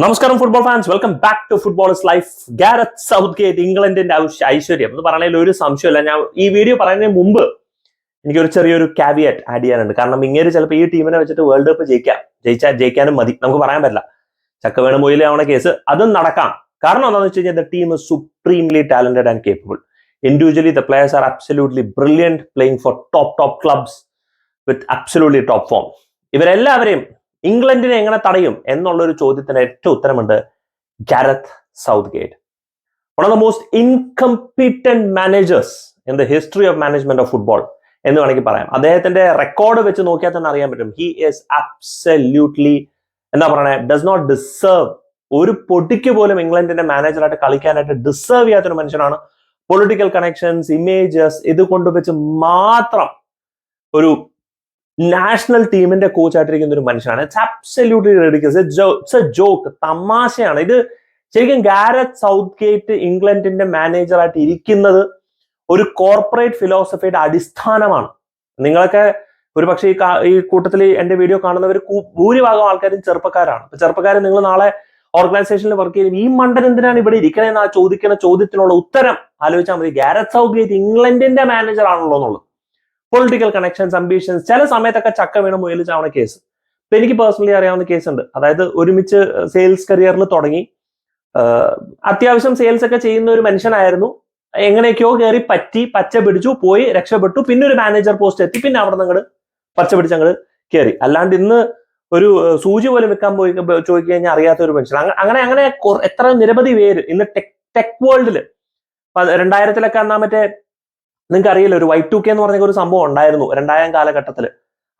നമസ്കാരം football fans welcome back to football is life Gareth Southgate ഇംഗ്ലണ്ടിന്റെ ഐശ്വര്യം. എന്ന് പറഞ്ഞാൽ ഒരു സംശയമില്ല ഞാൻ ഈ വീഡിയോ പറയുന്നതിന് മുമ്പ് എനിക്കൊരു ചെറിയൊരു കാവിയറ്റ് ആഡ് ചെയ്യാനുണ്ട്. കാരണം ഇങ്ങനെ ചിലപ്പോൾ ഈ ടീമിനെ വെച്ചിട്ട് വേൾഡ് കപ്പ് ജയിക്കാം. ജയിച്ചാൽ ജയിക്കാനും മതി. നമുക്ക് പറയാൻ പറ്റില്ല. ചക്ക വേണ ആവണ കേസ് അതും നടക്കാം. കാരണം എന്താണെന്ന് വെച്ച് കഴിഞ്ഞാൽ team is supremely talented and capable individually the players are absolutely brilliant playing for top top clubs with absolutely top form ഇവരെല്ലാവരെയും ഇംഗ്ലണ്ടിനെ എങ്ങനെ തടയും എന്നുള്ള ഒരു ചോദ്യത്തിന് ഏറ്റവും ഉത്തരമുണ്ട് Gareth Southgate one of the most incompetent managers in the history of management of football എന്ന് വേണമെങ്കിൽ പറയാം. അദ്ദേഹത്തിന്റെ റെക്കോർഡ് വെച്ച് നോക്കിയാൽ തന്നെ അറിയാൻ പറ്റും. ഹി ഈസ് അബ്സല്യൂട്ട്ലി എന്താ പറയണേ ഡസ് നോട്ട് ഡിസേർവ് ഒരു പൊട്ടിക്ക് പോലും ഇംഗ്ലണ്ടിന്റെ മാനേജറായിട്ട് കളിക്കാനായിട്ട് ഡിസേർവ് ചെയ്യാത്തൊരു മനുഷ്യനാണ്. പൊളിറ്റിക്കൽ കണക്ഷൻസ് ഇമേജസ് ഇത് കൊണ്ടുവച്ച് മാത്രം ഒരു നാഷണൽ ടീമിന്റെ കോച്ച് ആയിട്ടിരിക്കുന്ന ഒരു മനുഷ്യനാണ്. റെഡിക്കസ് എ ജോക്ക് തമാശയാണ്. ഇത് ശരിക്കും ഗാരറ്റ് സൗത്ത് ഗേറ്റ് ഇംഗ്ലണ്ടിന്റെ മാനേജറായിട്ട് ഇരിക്കുന്നത് ഒരു കോർപ്പറേറ്റ് ഫിലോസഫിയുടെ അടിസ്ഥാനമാണ്. നിങ്ങളൊക്കെ ഒരു പക്ഷേ ഈ കൂട്ടത്തിൽ എന്റെ വീഡിയോ കാണുന്നവർ ഭൂരിഭാഗം ആൾക്കാരും ചെറുപ്പക്കാരാണ്. അപ്പൊ ചെറുപ്പക്കാർ നിങ്ങൾ നാളെ ഓർഗനൈസേഷനിൽ വർക്ക് ചെയ്യും ഈ മണ്ടൻ എന്തിനാണ് ഇവിടെ ഇരിക്കണേന്ന് ആ ചോദിക്കുന്ന ചോദ്യത്തിനുള്ള ഉത്തരം ആലോചിച്ചാൽ മതി. ഗാരറ്റ് സൗത്ത് ഗേറ്റ് ഇംഗ്ലണ്ടിന്റെ മാനേജർ ആണല്ലോ എന്നുള്ളത്. പൊളിറ്റിക്കൽ കണക്ഷൻസ് അംബീഷൻസ് ചില സമയത്തൊക്കെ ചക്ക വീണ് മുയൽ ചാവണ കേസ് ഇപ്പൊ എനിക്ക് പേഴ്സണലി അറിയാവുന്ന കേസ് ഉണ്ട്. അതായത് ഒരുമിച്ച് സെയിൽസ് കരിയറിൽ തുടങ്ങി. അത്യാവശ്യം സെയിൽസ് ഒക്കെ ചെയ്യുന്ന ഒരു മനുഷ്യനായിരുന്നു. എങ്ങനെയൊക്കെയോ കയറി പറ്റി പച്ച പിടിച്ചു പോയി രക്ഷപ്പെട്ടു. പിന്നെ ഒരു മാനേജർ പോസ്റ്റ് എത്തി. പിന്നെ അവിടെ അങ്ങോട്ട് പച്ച പിടിച്ച് അങ്ങോട്ട് കയറി അല്ലാണ്ട് ഇന്ന് ഒരു സൂചി പോലും വെക്കാൻ പോയി ചോദിച്ചു കഴിഞ്ഞാൽ അറിയാത്ത ഒരു മനുഷ്യൻ. അങ്ങ- അങ്ങനെ അങ്ങനെ എത്ര നിരവധി പേര് ഇന്ന് ടെക് ടെക് വേൾഡിൽ രണ്ടായിരത്തിലൊക്കെ എന്നാ മറ്റേ നിങ്ങൾക്ക് അറിയില്ല ഒരു വൈ ടു കെ എന്ന് പറഞ്ഞ ഒരു സംഭവം ഉണ്ടായിരുന്നു രണ്ടായിരം കാലഘട്ടത്തിൽ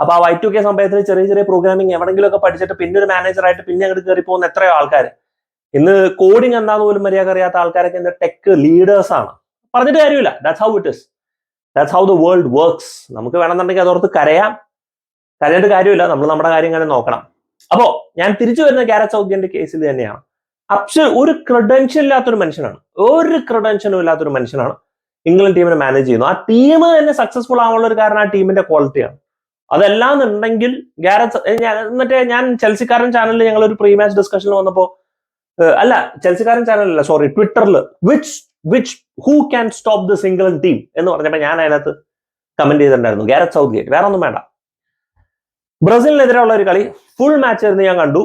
അപ്പൊ ആ വൈ ടു കെ സംഭവത്തിൽ ചെറിയ ചെറിയ പ്രോഗ്രാമിംഗ് എവിടെങ്കിലും ഒക്കെ പഠിച്ചിട്ട് പിന്നെ ഒരു മാനേജറായിട്ട് പിന്നെ അങ്ങോട്ട് കയറി പോകുന്ന എത്രയോ ആൾക്കാർ ഇന്ന് കോഡിംഗ് എന്താന്ന് പോലും മര്യാദ അറിയാത്ത ആൾക്കാരൊക്കെ ഇന്ന് ടെക് ലീഡേഴ്സ് ആണ്. പറഞ്ഞിട്ട് കാര്യമില്ല. That's how it is that's how the world works നമുക്ക് വേണമെന്നുണ്ടെങ്കിൽ അതോർത്ത് കരയാം. കരയേണ്ട കാര്യമില്ല. നമ്മൾ നമ്മുടെ കാര്യം തന്നെ നോക്കണം. അപ്പോ ഞാൻ തിരിച്ചു വരുന്ന കാരറ്റ് സൗദ്യന്റെ കേസിൽ തന്നെയാണ്. അപ്ഷ ഒരു ക്രെഡൻഷ്യൽ ഇല്ലാത്തൊരു മനുഷ്യനാണ്. ഒരു ക്രെഡൻഷ്യലും ഇല്ലാത്തൊരു മനുഷ്യനാണ്. ഇംഗ്ലണ്ട് ടീമിനെ മാനേജ് ചെയ്യുന്നു. ആ ടീം തന്നെ സക്സസ്ഫുൾ ആവാനുള്ള ഒരു കാരണം ആ ടീമിന്റെ ക്വാളിറ്റിയാണ് അതെല്ലാം എന്നുണ്ടെങ്കിൽ ഞാൻ മറ്റേ ഞാൻ ചെൽസിക്കാരൻ ചാനലിൽ ഞങ്ങൾ ഒരു പ്രീ മാച്ച് ഡിസ്കഷനിൽ വന്നപ്പോ ഏഹ് അല്ല ചെൽസിക്കാരൻ ചാനലല്ല സോറി ട്വിറ്ററിൽ which which who can stop this England team എന്ന് പറഞ്ഞപ്പോ ഞാൻ അതിനകത്ത് കമന്റ് ചെയ്തിട്ടുണ്ടായിരുന്നു. ഗാരറ്റ് സൗത്ത് ഗേറ്റ് വേറെ ഒന്നും വേണ്ട. ബ്രസീലിനെതിരെയുള്ള ഒരു കളി ഫുൾ മാച്ച് ആയിരുന്നു ഞാൻ കണ്ടു.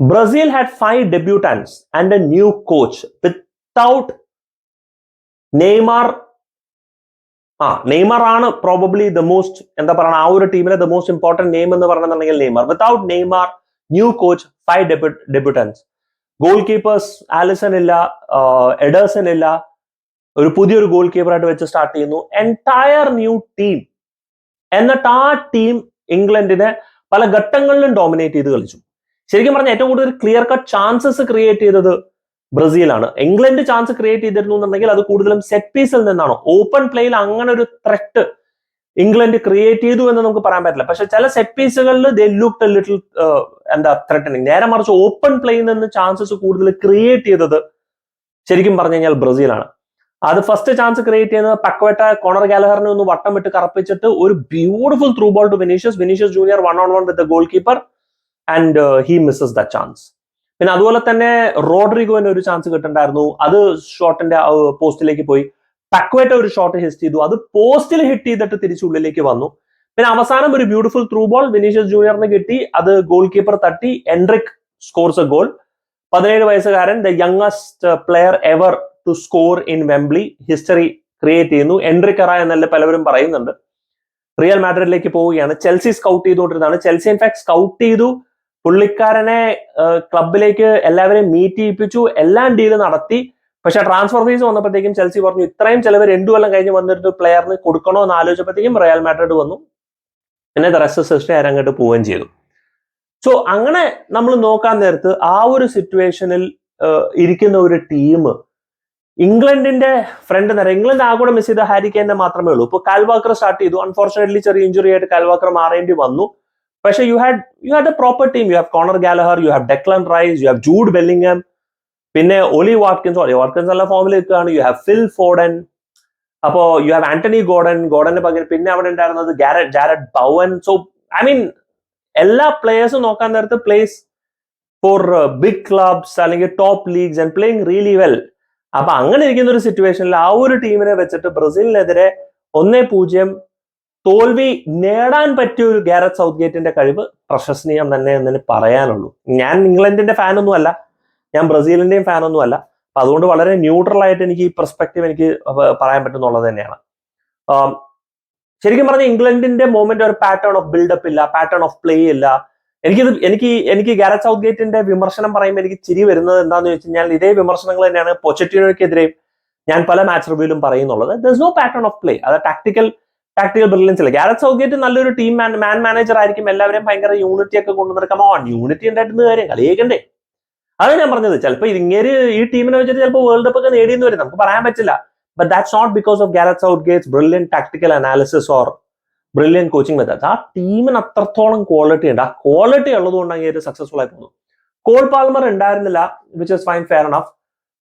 Brazil had five debutants and a new coach without Neymar ആ നെയ്മർ ആണ് പ്രോബബ്ലി ദ മോസ്റ്റ് എന്താ പറയുക ആ ഒരു ടീമിലെ ദ മോസ്റ്റ് ഇമ്പോർട്ടന്റ് നെയിം എന്ന് പറഞ്ഞിട്ടുണ്ടെങ്കിൽ Neymar. Without Neymar new coach five debutantes goalkeepers Alisson ഇല്ല എഡേഴ്സൺ ഇല്ല. ഒരു പുതിയൊരു ഗോൾ കീപ്പറായിട്ട് വെച്ച് സ്റ്റാർട്ട് ചെയ്യുന്നു. എന്റയർ ന്യൂ ടീം എന്നിട്ട് ആ ടീം ഇംഗ്ലണ്ടിനെ പല ഘട്ടങ്ങളിലും ഡോമിനേറ്റ് ചെയ്ത് കളിച്ചു. ശരിക്കും പറഞ്ഞാൽ ഏറ്റവും കൂടുതൽ ക്ലിയർ കട്ട് ചാൻസസ് ക്രിയേറ്റ് ചെയ്തത് ബ്രസീലാണ്. ഇംഗ്ലണ്ട് ചാൻസ് ക്രിയേറ്റ് ചെയ്തിരുന്നു എന്നുണ്ടെങ്കിൽ അത് കൂടുതലും സെറ്റ് പീസിൽ നിന്നാണ്. ഓപ്പൺ പ്ലേയിൽ അങ്ങനെ ഒരു ത്രെട്ട് ഇംഗ്ലണ്ട് ക്രിയേറ്റ് ചെയ്തു എന്ന് നമുക്ക് പറയാൻ പറ്റില്ല. പക്ഷെ ചില സെറ്റ് പീസുകളിൽ ദേ ലുക്ക് ലിറ്റിൽ എന്താ ത്രെട്ടനിങ് നേരെ മറിച്ച് ഓപ്പൺ പ്ലേയിൽ നിന്ന് ചാൻസസ് കൂടുതൽ ക്രിയേറ്റ് ചെയ്തത് ശരിക്കും പറഞ്ഞു കഴിഞ്ഞാൽ ബ്രസീലാണ്. അത് ഫസ്റ്റ് ചാൻസ് ക്രിയേറ്റ് ചെയ്യുന്നത് പക്വട്ട കോണർ ഗാലഹറിനെ ഒന്ന് വട്ടം വിട്ട് കറപ്പിച്ചിട്ട് ഒരു beautiful through ball to Vinicius Vinicius junior one on one with the goalkeeper and he misses the chance പിന്നെ അതുപോലെ തന്നെ റോഡ്രിഗോന് ഒരു ചാൻസ് കിട്ടുന്നുണ്ടായിരുന്നു. അത് ഷോട്ടിന്റെ പോസ്റ്റിലേക്ക് പോയി. പക്വേറ്റ ഒരു ഷോട്ട് ഹിറ്റ് ചെയ്തു. അത് പോസ്റ്റിൽ ഹിറ്റ് ചെയ്തിട്ട് തിരിച്ചുള്ളിലേക്ക് വന്നു. പിന്നെ അവസാനം ഒരു ബ്യൂട്ടിഫുൾ ത്രൂ ബോൾ വിനീഷ്യസ് ജൂനിയറിന് കിട്ടി. അത് ഗോൾ കീപ്പർ തട്ടി. എൻട്രിക് സ്കോർസ് എ ഗോൾ പതിനേഴ് വയസ്സുകാരൻ the youngest player ever to score in Wembley history create ചെയ്യുന്നു. എൻട്രിക്കറ എന്നല്ല പലവരും പറയുന്നുണ്ട്. റിയൽ മാഡ്രിഡിലേക്ക് പോവുകയാണ്. ചെൽസി സ്കൗട്ട് ചെയ്തുകൊണ്ടിരുന്നതാണ്. ചെൽസി ഇൻഫാക്ട് സ്കൗട്ട് ചെയ്തു. പുള്ളിക്കാരനെ ക്ലബിലേക്ക് എല്ലാവരെയും മീറ്റ് ചെയ്യിപ്പിച്ചു എല്ലാം ഡീൽ നടത്തി. പക്ഷെ ട്രാൻസ്ഫർ ഫീസ് വന്നപ്പോഴത്തേക്കും ചെൽസി പറഞ്ഞു ഇത്രയും ചിലവ് രണ്ടു കൊല്ലം കഴിഞ്ഞ് വന്നിട്ട് പ്ലെയറിന് കൊടുക്കണോ എന്ന് ആലോചിച്ചപ്പോഴത്തേക്കും റയൽ മാഡ്രിഡ് വന്നു. പിന്നെ റെസ്റ്റ് സിസ്റ്റം അങ്ങോട്ട് പോവുകയും ചെയ്തു. സോ അങ്ങനെ നമ്മൾ നോക്കാൻ നേരത്ത് ആ ഒരു സിറ്റുവേഷനിൽ ഇരിക്കുന്ന ഒരു ടീം ഇംഗ്ലണ്ടിന്റെ ഫ്രണ്ട് നേരം ഇംഗ്ലണ്ട് ആകൂടെ മിസ് ചെയ്ത ഹാരിക്കേന്റെ മാത്രമേ ഉള്ളൂ. ഇപ്പൊ കാൽവാക്കർ സ്റ്റാർട്ട് ചെയ്തു. അൺഫോർച്ചുനേറ്റ്ലി ചെറിയ ഇഞ്ചുറി ആയിട്ട് കാൽവാക്കർ മാറേണ്ടി വന്നു. പക്ഷേ you had you had a proper team you have Conor Gallagher you have Declan Rice you have Jude Bellingham പിന്നെ ഒലി വാട്കിൻസ് ഒലി വാട്കിൻസ് നല്ല ഫോമിൽ നിൽക്കുകയാണ് യു ഹാവ് ഫിൽ ഫോഡൻ അപ്പോ യു ഹാവ് ആന്റണി ഗോഡൻ ഗോഡന് പകരം പിന്നെ അവിടെ ഉണ്ടായിരുന്നത് Gareth Jarrod Bowen so I mean എല്ലാ പ്ലേയേഴ്സും നോക്കാൻ നേരത്ത് പ്ലേസ് ഫോർ ബിഗ് ക്ലബ്സ് അല്ലെങ്കിൽ top leagues and playing really well അപ്പൊ അങ്ങനെ ഇരിക്കുന്ന ഒരു സിറ്റുവേഷനിൽ ആ ഒരു ടീമിനെ വെച്ചിട്ട് ബ്രസീലിനെതിരെ ഒന്നേ പൂജ്യം തോൽവി നേടാൻ പറ്റിയ ഒരു ഗാരറ്റ് സൗത്ത് ഗേറ്റിന്റെ കഴിവ് പ്രശംസനീയം തന്നെ എന്നതിന് പറയാനുള്ളൂ. ഞാൻ ഇംഗ്ലണ്ടിന്റെ ഫാനൊന്നും അല്ല. ഞാൻ ബ്രസീലിന്റെയും ഫാനൊന്നും അല്ല. അപ്പൊ അതുകൊണ്ട് വളരെ ന്യൂട്രൽ ആയിട്ട് എനിക്ക് ഈ പെർസ്പെക്റ്റീവ് എനിക്ക് പറയാൻ പറ്റുന്നുള്ളത് തന്നെയാണ്. ശരിക്കും പറഞ്ഞാൽ ഇംഗ്ലണ്ടിന്റെ മൂവ്മെന്റ് ഒരു പാറ്റേൺ ഓഫ് ബിൽഡപ്പ് ഇല്ല പാറ്റേൺ ഓഫ് പ്ലേ ഇല്ല. എനിക്കിത് എനിക്ക് എനിക്ക് ഗാരറ്റ് സൗത്ത് ഗേറ്റിന്റെ വിമർശനം പറയുമ്പോൾ എനിക്ക് ചിരി വരുന്നത് എന്താന്ന് വെച്ച് കഴിഞ്ഞാൽ ഇതേ വിമർശനങ്ങൾ തന്നെയാണ് പൊച്ചറ്റിനോയ്ക്കെതിരെ ഞാൻ പല മാച്ച് റിവ്യൂലും പറയുന്നുള്ളത്. Though no pattern of play അത് ടാക്ടിക്കൽ ടാക്ടിക്കൽ ബ്രില്യൻസ് ഇല്ല ഗാരറ്റ് സൗകര്യം നല്ലൊരു ടീം മാൻ മാൻ മാനേജർ ആയിരിക്കും. എല്ലാവരെയും ഭയങ്കര യൂണിറ്റി ഒക്കെ കൊണ്ടുവന്നിട്ട് ഓൺ യൂണിറ്റി ഉണ്ടായിട്ട് കാര്യം കളിയേക്കണ്ടേ. അതാണ് ഞാൻ പറഞ്ഞത്. ചിലപ്പോൾ ഇങ്ങനെ ഈ ടീമിനെ വെച്ചിട്ട് ചിലപ്പോൾ വേൾഡ് കപ്പ് ഒക്കെ നേടിയെന്ന് വരും. നമുക്ക് പറയാൻ പറ്റില്ല. But that's not because of Gareth Gate's brilliant tactical analysis or brilliant coaching methods ആ ടീമിന് അത്രത്തോളം ക്വാളിറ്റി ഉണ്ട്. ആ ക്വാളിറ്റി ഉള്ളതുകൊണ്ട് അങ്ങനെ സക്സസ്ഫുൾ ആയി പോകുന്നു. കോൾ പാൽമർ ഉണ്ടായിരുന്നില്ല which is fine fair enough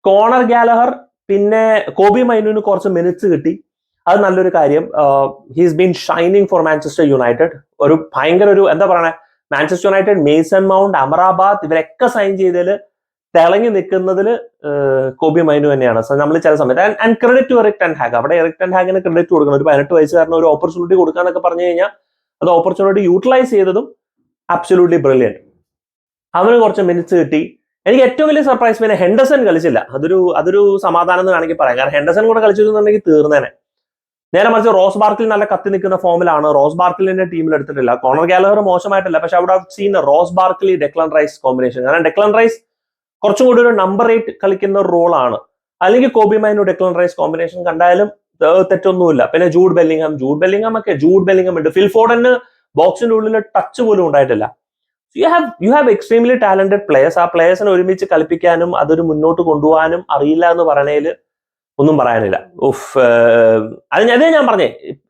Conor Gallagher പിന്നെ കോബി മൈനുവിന് കുറച്ച് മിനിറ്റ്സ് കിട്ടി. അത് നല്ലൊരു കാര്യം. He's been shining for Manchester United ഒരു ഭയങ്കര ഒരു എന്താ പറയണേ? Manchester United Mason Mount Amrabat ഇവരൊക്കെ സൈൻ ചെയ്തതിൽ തിളങ്ങി നിൽക്കുന്നതിൽ കോബി മൈനു തന്നെയാണ്. സോ നമ്മൾ ചില സമയത്ത് and credit to Erik ten Hag അവിടെ എറിക് ടെൻ ഹാഗിന് ക്രെഡിറ്റ് കൊടുക്കണം. ഒരു പതിനെട്ട് വയസ്സുകാരന് ഒരു ഓപ്പർച്യൂണിറ്റി കൊടുക്കാന്നൊക്കെ പറഞ്ഞു കഴിഞ്ഞാൽ അത് ഓപ്പർച്യൂണിറ്റി യൂട്ടിലൈസ് ചെയ്തതും അബ്സൊല്യൂട്ട്ലി ബ്രില്യന്റ് അവന് കുറച്ച് മിനിറ്റ്സ് കിട്ടി. എനിക്ക് ഏറ്റവും വലിയ സർപ്രൈസ് പിന്നെ ഹെൻഡസൺ കളിച്ചില്ല. അതൊരു അതൊരു സമാധാനം എന്ന് വേണമെങ്കിൽ പറയാം. കാരണം ഹെൻഡസൺ കൂടെ കളിച്ചിരുന്നുണ്ടെങ്കിൽ തീർന്നേനെ. നേരെ മറിച്ച് റോസ് ബാർക്കിൽ നല്ല കത്തി നിൽക്കുന്ന ഫോമിലാണ്. റോസ് ബാർക്കിലിന്റെ ടീമിൽ എടുത്തിട്ടില്ല. കോണർ ഗാലഹർ മോശമായിട്ടില്ല. പക്ഷെ അവിടെ scene Ross Barkley Declan Rice combination കാരണം ഡെക്ലൻ റൈസ് കുറച്ചും കൂടി ഒരു നമ്പർ എയ്റ്റ് കളിക്കുന്ന റോളാണ് അല്ലെങ്കിൽ Kobbie Mainoo Declan Rice combination കണ്ടാലും തെറ്റൊന്നുമില്ല. പിന്നെ ജൂഡ് ബെല്ലിംഗം ജൂഡ് ബെല്ലിംഗം ഒക്കെ ജൂഡ് ബെല്ലിംഗം ഉണ്ട്. ഫിൽഫോർഡന് ബോക്സിന്റെ ഉള്ളിൽ ടച്ച് പോലും ഉണ്ടായിട്ടില്ല. You have you have extremely talented players ആ പ്ലേയേഴ്സിനെ ഒരുമിച്ച് കളിപ്പിക്കാനും അതൊരു മുന്നോട്ട് കൊണ്ടുപോകാനും അറിയില്ല എന്ന് പറയണേൽ ഒന്നും പറയാനില്ല. ഉഫ് അത് അതേ ഞാൻ പറഞ്ഞേ.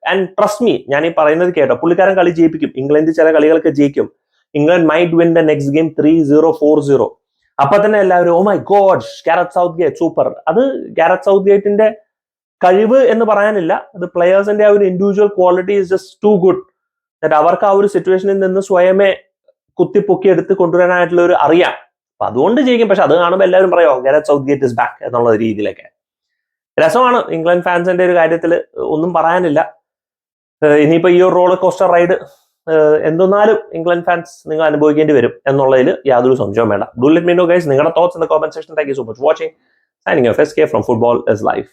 ആൻഡ് ട്രസ്റ്റ് മീ ഞാൻ ഈ പറയുന്നത് കേട്ടോ. പുള്ളിക്കാരൻ കളി ജയിപ്പിക്കും. ഇംഗ്ലണ്ട് ചില കളികളൊക്കെ ജയിക്കും. England might win the next game three zero four zero അപ്പൊ തന്നെ എല്ലാവരും "Oh oh my god Gareth Southgate super അത് ഗാരറ്റ് സൗത്ത് ഗേറ്റിന്റെ കഴിവ് എന്ന് പറയാനില്ല. അത് പ്ലെയേഴ്സിന്റെ ആ ഒരു individual quality is just too good that അവർക്ക് ആ ഒരു സിറ്റുവേഷനിൽ നിന്ന് സ്വയമേ കുത്തിപ്പൊക്കി എടുത്ത് കൊണ്ടുവരാനായിട്ടുള്ള ഒരു അറിയാം. അപ്പൊ അതുകൊണ്ട് ജയിക്കും. പക്ഷെ അത് കാണുമ്പോൾ എല്ലാവരും പറയോ Gareth Southgate is back എന്നുള്ള രീതിയിലൊക്കെ. രസമാണ് ഇംഗ്ലണ്ട് ഫാൻസിന്റെ ഒരു കാര്യത്തിൽ ഒന്നും പറയാനില്ല. ഇനിയിപ്പോ ഈ ഒരു റോളർ കോസ്റ്റർ റൈഡ് എന്തെന്നാലും ഇംഗ്ലണ്ട് ഫാൻസ് നിങ്ങൾ അനുഭവിക്കേണ്ടി വരും എന്നുള്ളതിൽ യാതൊരു സംശയവും വേണ്ട. Do let me know guys നിങ്ങളുടെ thoughts in the comment section thank you so much watching signing off S K from football is life